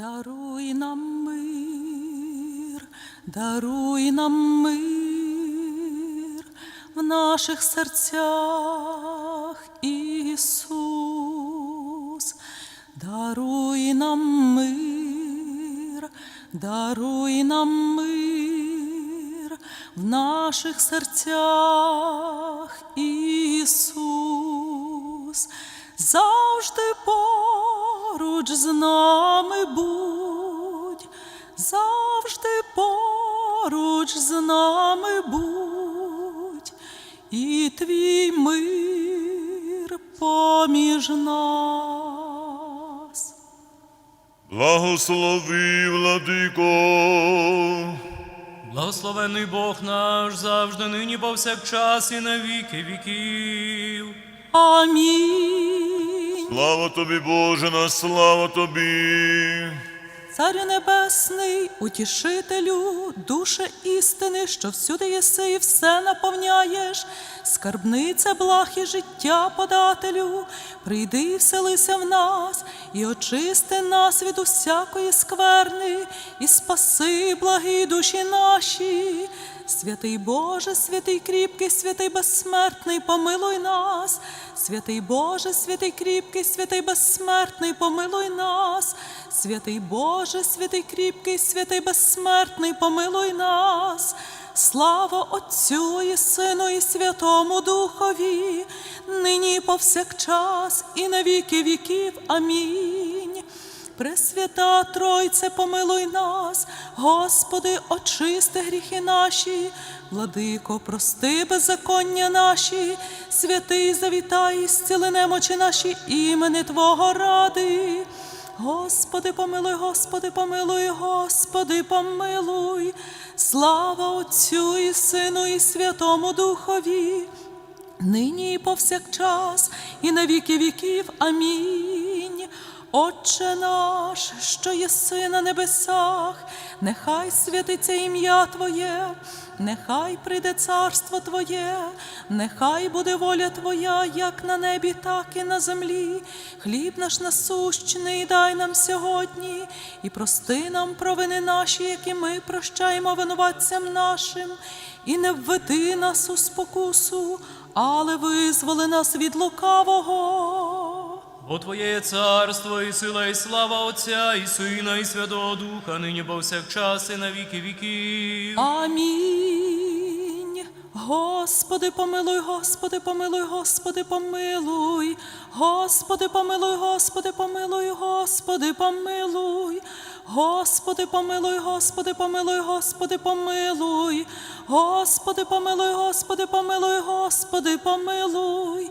Даруй нам мир, даруй нам мир в наших серцях, Ісус, даруй нам мир, даруй нам мир в наших серцях, Ісус, завжди поруч з нами будь, завжди поруч з нами будь, і твій мир поміж нас. Благослови, владико, Благословений Бог наш завжди нині повсякчас і на віки віків. Амінь. Слава тобі, Боже, на слава тобі. Царю Небесний, утішителю, душе істини, що всюди єси і все наповняєш, скарбниця благ і життя подателю, прийди і вселися в нас, і очисти нас від усякої скверни, і спаси благі душі наші. Святий Боже, святий кріпкий, святий безсмертний, помилуй нас. Святий Боже, святий кріпкий, святий безсмертний, помилуй нас. Святий Боже, святий кріпкий, святий безсмертний, помилуй нас. Слава Отцю і Сину, і Святому Духові, нині повсякчас, і на віки віків. Амінь. Пресвята Тройце, помилуй нас, Господи, очисти гріхи наші, владико, прости беззаконня наші, святий завітай, зціли немочі наші імени Твого ради. Господи, помилуй, Господи, помилуй, Господи, помилуй, слава Отцю і Сину, і Святому Духові, нині і повсякчас, і на віки віків. Амінь. Отче наш, що єси на небесах, нехай святиться ім'я Твоє, нехай прийде царство Твоє, нехай буде воля Твоя, як на небі, так і на землі. Хліб наш насущний дай нам сьогодні, і прости нам провини наші, які ми прощаємо винуватцям нашим, і не введи нас у спокусу, але визволи нас від лукавого. Бо Твоє є царство, і сила, і слава Отця, і Сина, і Святого Духа, нині повсякчас, і на віки віків. Амінь. Господи, помилуй, Господи, помилуй, Господи, помилуй. Господи, помилуй, Господи, помилуй, Господи, помилуй. Господи, помилуй, Господи, помилуй, Господи, помилуй. Господи, помилуй, Господи, помилуй, Господи, помилуй.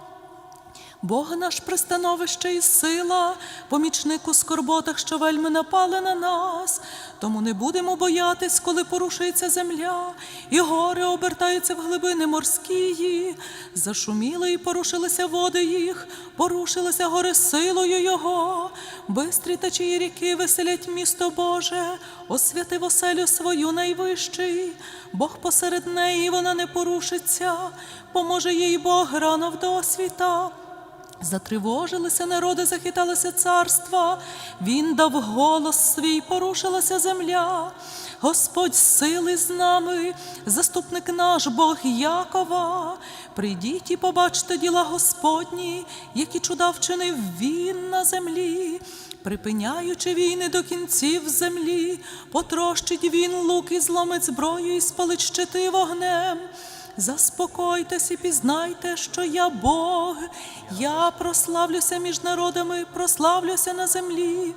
Бог наш пристановище і сила, помічник у скорботах, що вельми напали на нас. Тому не будемо боятись, коли порушується земля, і гори обертаються в глибини морські. Зашуміли і порушилися води їх, порушилися гори силою Його. Бистрі течії ріки веселять місто Боже, освятив оселю свою найвищий. Бог посеред неї вона не порушиться, поможе їй Бог рано в досвіта. Затривожилися народи, захиталися царства, він дав голос свій, порушилася земля. Господь сили з нами, заступник наш Бог Якова. Прийдіть і побачте діла Господні, які чуда вчинив він на землі. Припиняючи війни до кінців землі, потрощить він лук і зломить зброю, і спалить щити вогнем. Заспокойтесь і пізнайте, що я Бог, я прославлюся між народами, прославлюся на землі.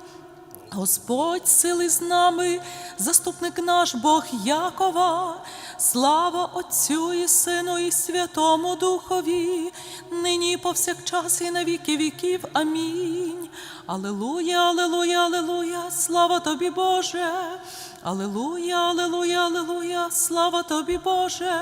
Господь сили з нами, заступник наш Бог Якова, слава Отцю і Сину, і Святому Духові, нині повсякчас, і на віки віків. Амінь. Алелуя, алелуя, алелуя, слава тобі, Боже. Алелуя, алелуя, алелуя, слава тобі, Боже.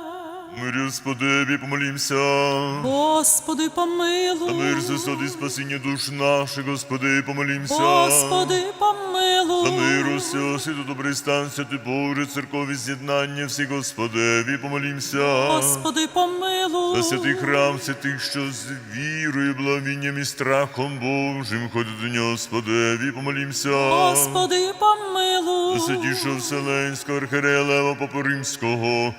Мирі, Господеві, помолімся. Господи, За помилуй. мир, засади, спасіння душ наших, Господи, помолімся. Господи, помилуй. За мир усього світу, добрий стан, святий Боже, церкові з'єднання, всі Господеві, помолімся. Господи, помилуй. За святий храм, святих, що з вірою, благовінням і страхом Божим ходить до нього, Господеві, помолімся. Господи, помилуй. За святішого Вселенського архиерея Лева Папу Римського,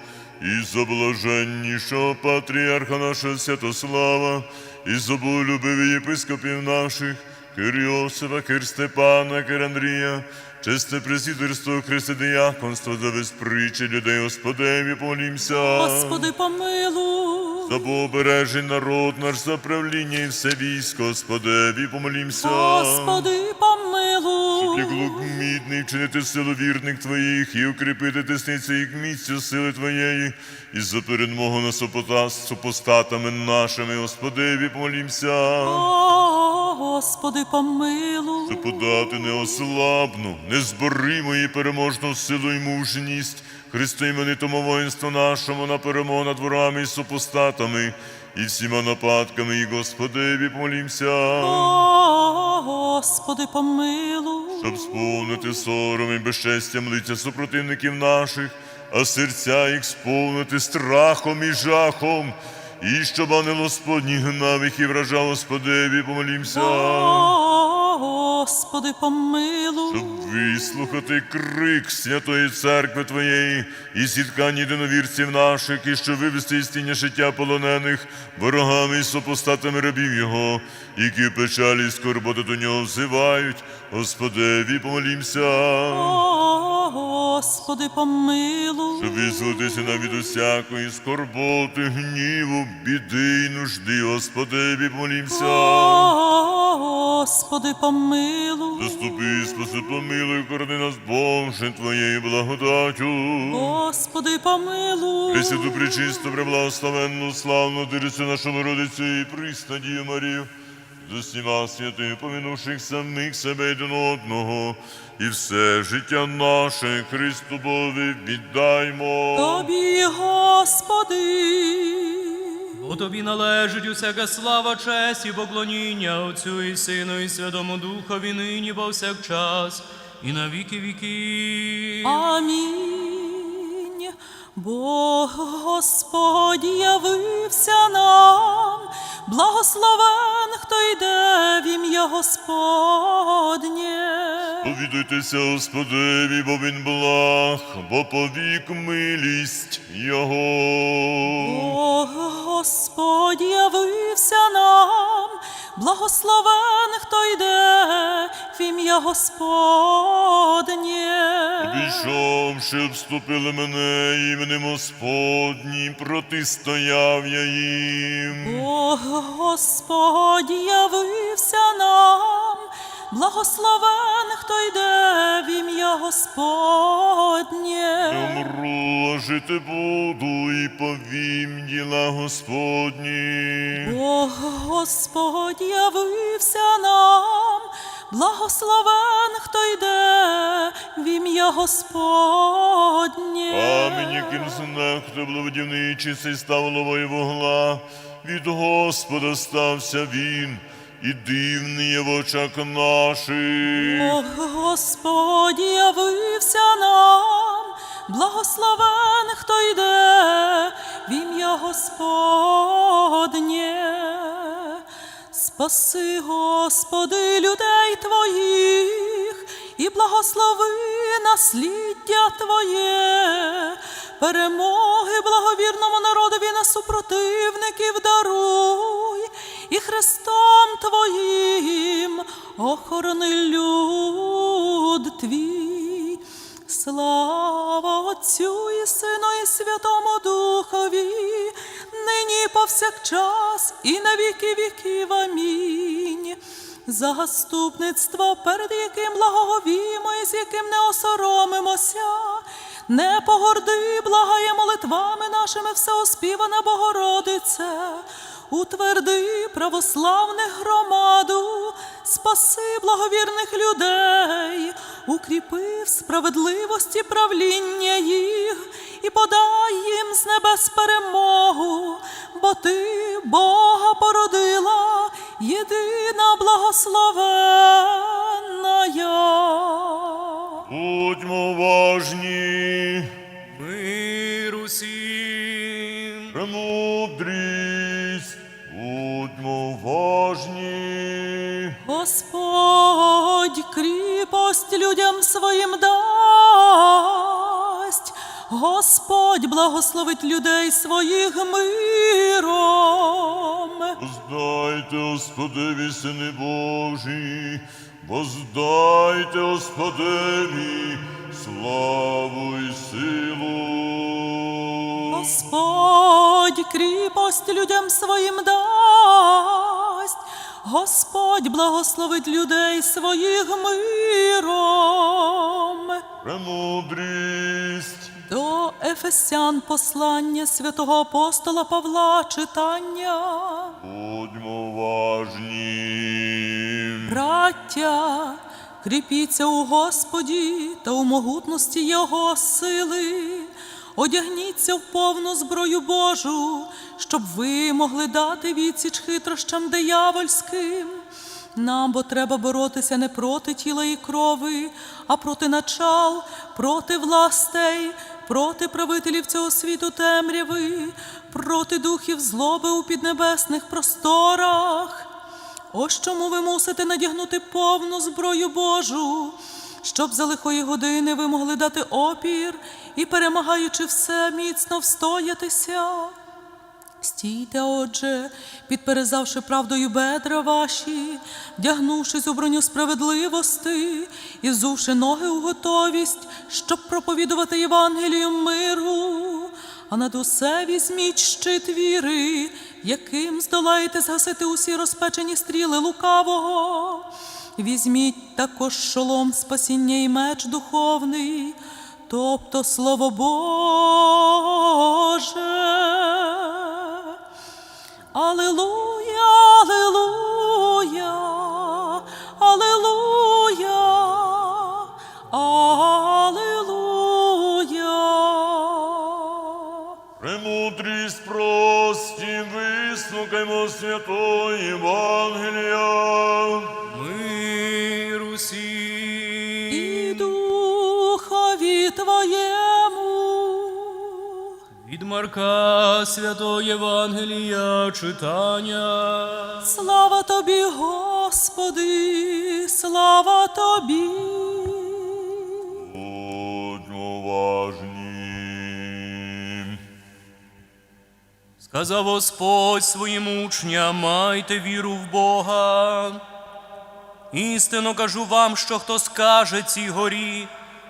і за блаженнішого патріарха нашого Святослава, і за любивих єпископів наших, Кир Йосифа, Кир Степана, Кир Андрія, чесне пресвітерство, Христе діяконство, за безпричі людей Господеві, помолімся. Господи, помилуй. За побережий народ наш, за правління і все військо, Господеві, помолімся. Господи, помилуй. Як лук мідний вчинити силу вірних твоїх і укріпити тесниці їх місцю сили твоєї, і за перемогу над супота- супостатами нашими, Господеві, помолімся. О, Господи, помилуй. Щоб подати неослабну, незборимо і переможну силу і мужність, Христу іменитому воїнству нашому на перемогу над ворами і супостатами, і всіма нападками, і Господеві, помолімся. О, Господи, помилуй. щоб сповнити сором і безчестям лиця супротивників наших, а серця їх сповнити страхом і жахом, і щоб ангел Господній гнав їх і вражав Господеві, помолімся, Господи, помилуй. щоб вислухати крик святої церкви Твоєї і зіткань єдиновірців наших, і щоб вивести із тіння життя полонених ворогами і супостатами рабів Його, які в печалі і скорботи до нього взивають, Господеві, помолімся. О, Господи, помилуй. щоб визволитися нам від усякої скорботи, гніву, біди й нужди, Господеві, помолімся. Господи, помилуй. Заступи, спаси, помилуй, корони нас, Боже, Твоєю благодатю. Господи, помилуй. Пресвяту, пречисту, преблагословенну, славну Дирицю нашому родицю і приснадію Марію, з усіма святими, помінувших самих себе один одного, і все життя наше Христу віддаймо. Тобі, Господи. Бо тобі належить усяка слава, честь і поклоніння Отцю і Сину, і Святому Духові нині повсякчас, і на віки віків. Амінь. Бог Господь явився нам, благословен, хто йде в ім'я Господнє. Повідуйтеся Господеві, бо він благ, бо повік милість Його. Бог Господь явився нам, благословен, хто йде в ім'я Господнє. Обійшовши, вступили мене іменем Господнім, протистояв я їм. Бог Господь явився нам, благословен, хто йде в ім'я Господнє. Умру, жити буду і повім діла Господні. Бог Господь явився нам, благословен, хто йде в ім'я Господнє. Амінь, яким знак, хто благодівничий став головою вугла. Від Господа стався він, і дивний є в очах наших. Бог Господь явився нам, благословен, хто йде в ім'я Господнє. Спаси, Господи, людей Твоїх і благослови насліддя Твоє, перемоги благовірному народові на супротивників даруй, і Христом Твоїм охорони люд Твій. Слава Отцю і Сину, і Святому Духові, нині повсякчас, і на віки віків. Амінь. Заступництво, перед яким благоговімо і з яким не осоромимося, не погорди, благає молитвами нашими всеоспівана Богородице. Утверди православних громаду, спаси благовірних людей, укріпи в справедливості правління їх і подай їм з небес перемогу, бо ти Бога породила, єдина благословенна. Будьмо уважні, Господь кріпость людям своїм дасть, Господь благословить людей своїх миром. Воздайте, Господеві, сини Божі, воздайте, Господеві, славу і силу. Господь кріпость людям своїм дасть, Господь благословить людей своїх миром. Премудрість, До Ефесян послання святого апостола Павла читання. будьмо уважні. Браття, кріпіться у Господі та у могутності Його сили. Одягніться в повну зброю Божу, щоб ви могли дати відсіч хитрощам диявольським. Нам бо треба боротися не проти тіла і крови, а проти начал, проти властей, проти правителів цього світу темряви, проти духів злоби у піднебесних просторах. Ось чому ви мусите надягнути повну зброю Божу, щоб за лихої години ви могли дати опір і, перемагаючи все, міцно встоятися. Стійте, отже, підперезавши правдою бедра ваші, вдягнувшись у броню справедливости і взувши ноги у готовість, щоб проповідувати Євангелію миру, а над усе візьміть щит віри, яким здолаєте згасити усі розпечені стріли лукавого. Візьміть також шолом спасіння і меч духовний, тобто Слово Боже. Аллилуйя, Марка Святого Євангелія читання. Слава тобі, Господи, слава тобі. Будьмо уважні. Сказав Господь своїм учням, майте віру в Бога. Істинно кажу вам, що хто скаже цій горі,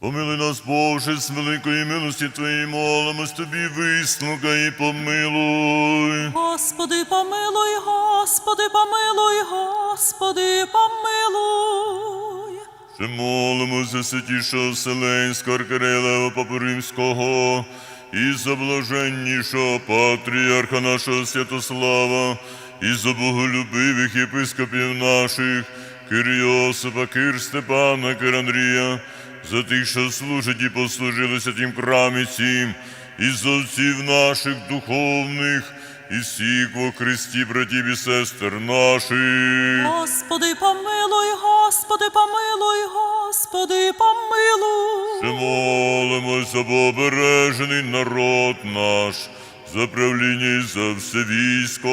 Помилуй нас, Боже, з великої милості Твоєї молимось Тобі, вислухай і помилуй. Господи, помилуй, Господи, помилуй, Господи, помилуй. Ще молимося святішого Вселенського аркерелева Папу Римського і за блаженнішого патріарха нашого Святослава, і за боголюбивих єпископів наших, Кир Йосипа, Кир Степана, Кир Андрія, за тих, що служать і послужили святім храмі і за отців наших духовних, і всіх во Христі братів і сестер наших. Господи, помилуй, Господи, помилуй, Господи, помилуй. Ще молимось за обережений народ наш, за правління і за все військо.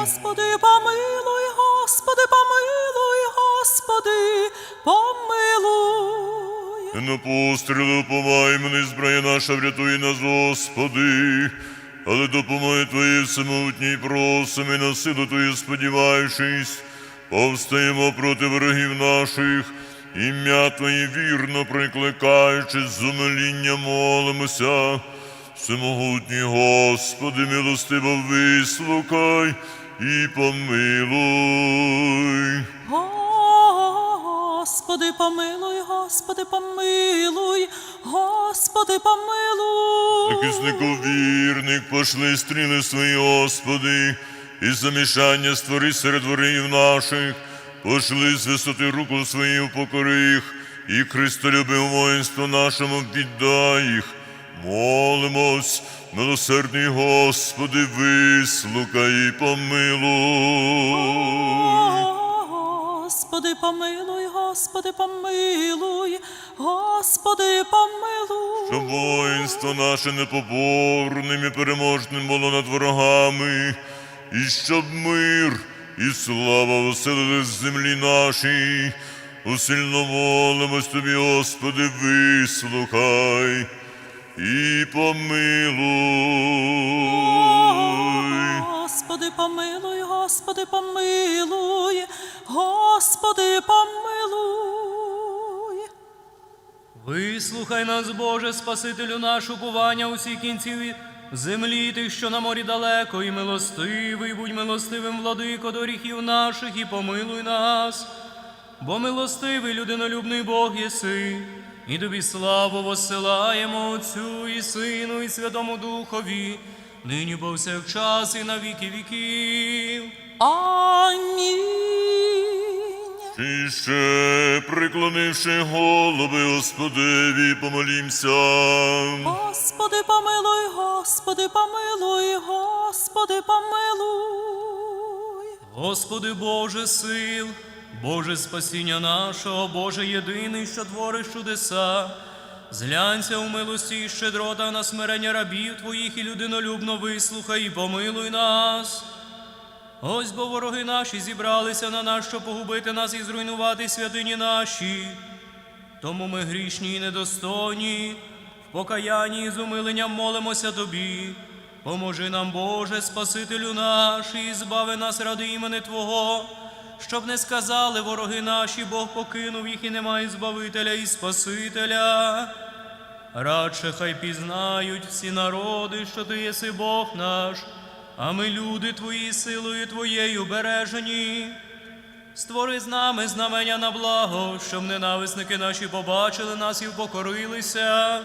Господи, помилуй, Господи, помилуй, Господи, помилуй. На пострілу помай мене, зброя наша, врятуй нас, Господи. Але допомоги Твої всемогутній просимо на силу Твою сподіваючись, повстаємо проти ворогів наших, ім'я Твоє вірно прикликаючи, з умиління молимося. Всемогутній Господи, милостиво вислухай і помилуй. Господи, помилуй, Господи, помилуй, Господи, помилуй. Захиснику вірник, пошли стріли свої, Господи, і замішання створи серед ворогів наших, пошли з висоти руку свою покори їх, і Христолюбив воїнство нашому піддай їх. Молимось, милосердний Господи, вислухай і помилуй. Господи, помилуй, Господи, помилуй, Господи, помилуй. Щоб воїнство наше непоборним і переможним було над ворогами, і щоб мир і слава оселились з землі нашій. Усильно молимось тобі, Господи, вислухай і помилуй. Господи, помилуй, Господи, помилуй, Господи, помилуй. Вислухай нас, Боже, Спасителю наш, уповання усіх кінців землі, тих, що на морі далеко, і милостивий, будь милостивим, владико доріхів наших, і помилуй нас, бо милостивий, людинолюбний Бог єси, і тобі славу воссилаємо Отцю і Сину, і Святому Духові, нині повсякчас і на віки віків. Амінь. І ще, приклонивши голови Господеві, помолімся. Господи, помилуй, Господи, помилуй, Господи, помилуй. Господи Боже сил, Боже спасіння нашого, Боже єдиний, що твориш чудеса, зглянься у милості і щедрота на смирення рабів Твоїх і людинолюбно вислухай і помилуй нас. Ось бо вороги наші зібралися на нас, щоб погубити нас і зруйнувати святині наші. Тому ми грішні і недостойні, в покаянні і з умиленням молимося Тобі. Поможи нам, Боже, Спасителю наш, і збави нас ради імени Твого, щоб не сказали вороги наші, Бог покинув їх і немає Збавителя і Спасителя. Радше хай пізнають всі народи, що Ти єси Бог наш, а ми люди Твої силою Твоєю бережені. Створи з нами знамення на благо, щоб ненависники наші побачили нас і впокорилися.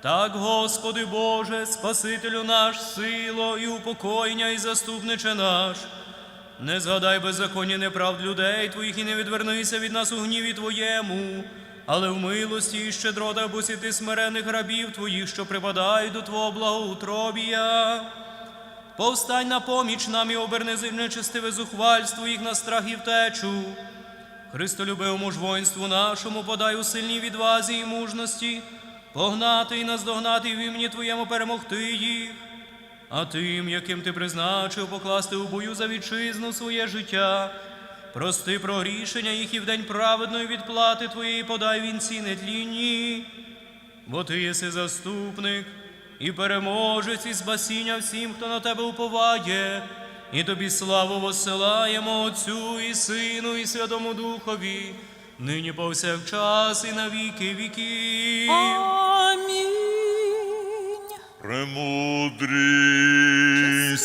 Так, Господи Боже, Спасителю наш, сило і упокоєння, і заступниче наш. Не згадай беззаконні неправд людей Твоїх і не відвернися від нас у гніві Твоєму, але в милості і щедротах посіти смирених рабів Твоїх, що припадають до Твого благоутробія. Повстань на поміч нам і оберни нечистиве зухвальство їх на страх і втечу. Христолюбивому ж воїнству нашому подай у сильній відвазі і мужності, погнати і наздогнати в імені Твоєму перемогти їх. А тим, яким ти призначив покласти у бою за вітчизну своє життя, прости про рішення їх і в день праведної відплати Твоєї подай вінці нетлінні. Бо ти єси заступник і переможець і спасіння всім, хто на тебе уповає, і тобі славу воссилаємо Отцю і Сину, і Святому Духові, нині повсякчас і на віки. Амінь. Премудрість.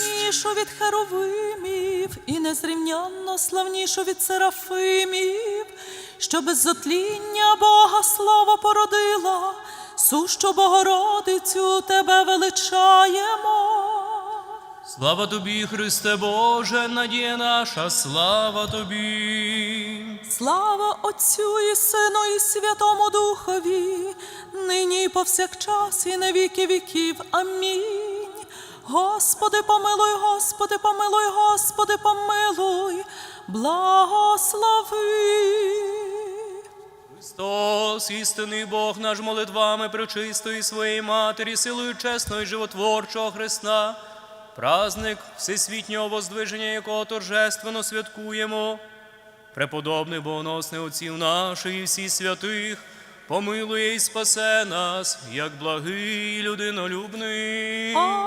Славнішу від херовимів і незрівнянно славнішу від серафимів, що без зотління Бога слава породила, сущу Богородицю тебе величаємо. Слава тобі, Христе Боже, надія наша, слава тобі. Слава Отцю і Сину і Святому Духові, нині і повсякчас і на віки віків. Амінь. Господи, помилуй, Господи, помилуй, Господи, помилуй, благослови. Христос, істинний Бог наш молитвами пречистої своєї Матері, силою чесного і животворчого Христа, праздник всесвітнього воздвиження, якого торжественно святкуємо. Преподобний богоносний отців наших і всіх святих, помилує і спасе нас, як благий людинолюбний. Амінь.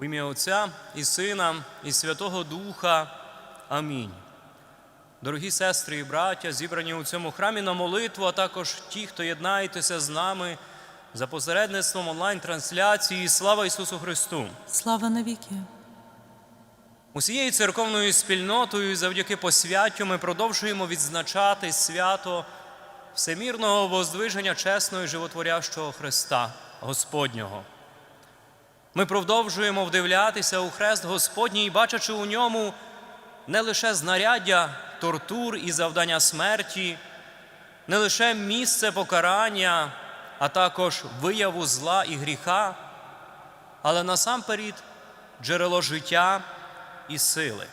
В ім'я Отця і Сина, і Святого Духа. Амінь. Дорогі сестри і браття, зібрані у цьому храмі на молитву, а також ті, хто єднаєтеся з нами за посередництвом онлайн-трансляції. Слава Ісусу Христу! Слава навіки. Усією церковною спільнотою завдяки посвяттю ми продовжуємо відзначати свято всемірного воздвиження чесного і животворящого Христа Господнього. Ми продовжуємо вдивлятися у хрест Господній, бачачи у ньому не лише знаряддя тортур і завдання смерті, не лише місце покарання, а також вияву зла і гріха, але насамперед джерело життя і сили.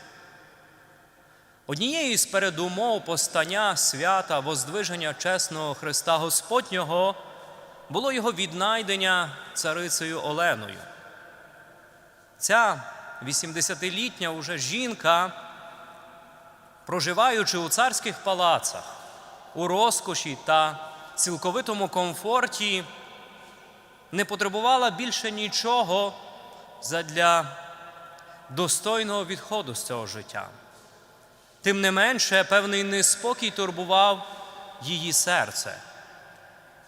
Однією з передумов постання свята Воздвиження чесного Христа Господнього було його віднайдення царицею Оленою. Ця 80-літня уже жінка, проживаючи у царських палацах, у розкоші та цілковитому комфорті, не потребувала більше нічого задля достойного відходу з цього життя. Тим не менше, певний неспокій турбував її серце.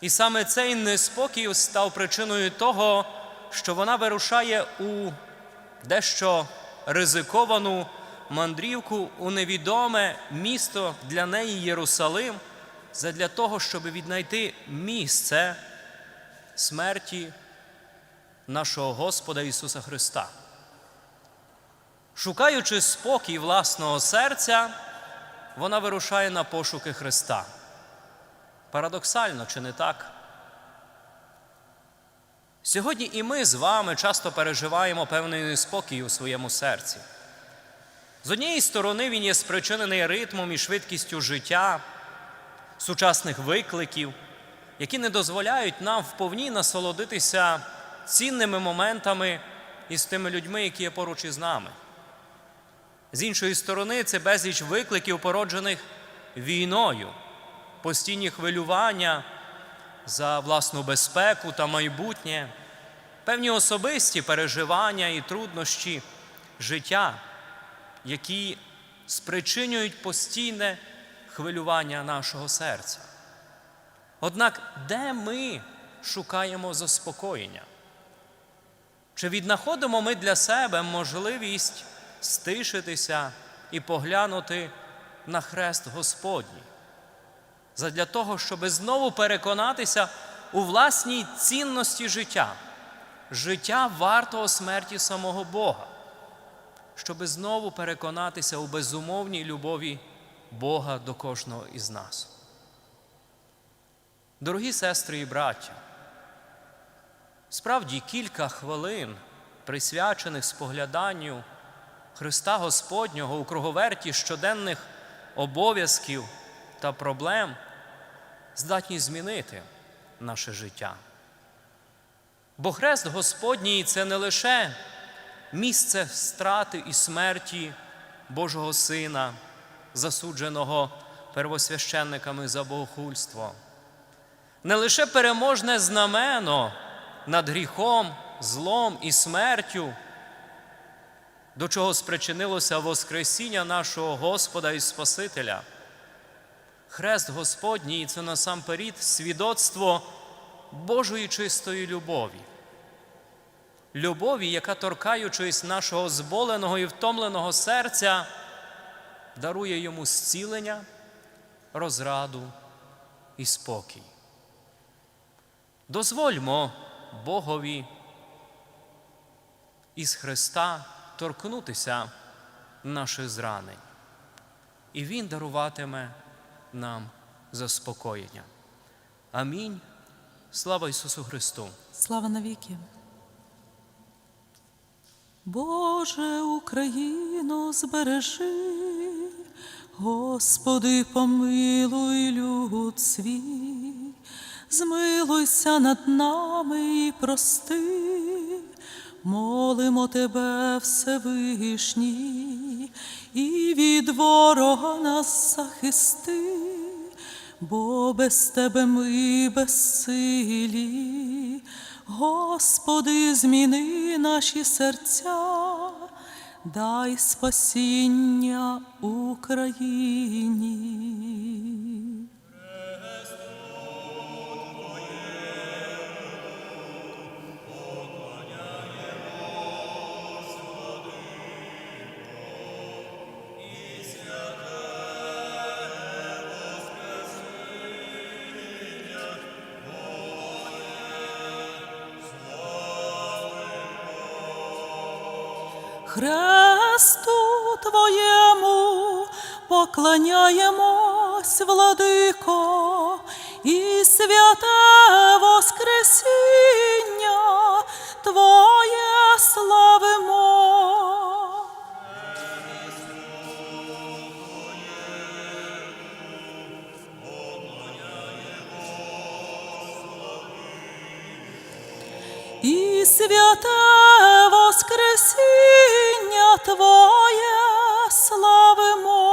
І саме цей неспокій став причиною того, що вона вирушає у дещо ризиковану мандрівку у невідоме місто для неї Єрусалим, задля того, щоб віднайти місце смерті нашого Господа Ісуса Христа. Шукаючи спокій власного серця, вона вирушає на пошуки Христа. Парадоксально, чи не так? Сьогодні і ми з вами часто переживаємо певний неспокій у своєму серці. З однієї сторони, він є спричинений ритмом і швидкістю життя, сучасних викликів, які не дозволяють нам вповні насолодитися цінними моментами із тими людьми, які є поруч із нами. З іншої сторони, це безліч викликів, породжених війною, постійні хвилювання за власну безпеку та майбутнє, певні особисті переживання і труднощі життя, які спричинюють постійне хвилювання нашого серця. Однак, де ми шукаємо заспокоєння? Чи віднаходимо ми для себе можливість стишитися і поглянути на хрест Господній? Задля того, щоб знову переконатися у власній цінності життя, життя вартого смерті самого Бога, щоб знову переконатися у безумовній любові Бога до кожного із нас. Дорогі сестри і браття, справді кілька хвилин, присвячених спогляданню Христа Господнього у круговерті щоденних обов'язків та проблем, здатні змінити наше життя. Бо хрест Господній це не лише місце страти і смерті Божого Сина, засудженого первосвященниками за богохульство, не лише переможне знамено над гріхом, злом і смертю, до чого спричинилося Воскресіння нашого Господа і Спасителя. Хрест Господній це насамперед свідоцтво Божої чистої любові. Любові, яка, торкаючись нашого зболеного і втомленого серця, дарує йому зцілення, розраду і спокій. Дозвольмо Богові із Христа торкнутися наших зранень, і Він даруватиме нам заспокоєння. Амінь. Слава Ісусу Христу! Слава навіки. Боже, Україну збережи, Господи, помилуй люд свій, змилуйся над нами і прости, молимо Тебе, Всевишній, і від ворога нас захисти бо без тебе ми безсилі. Господи, зміни наші серця, дай спасіння Україні. Хресту Твоєму поклоняємось, владико, і святе Воскресіння і святе Воскресіння Твоє славимо.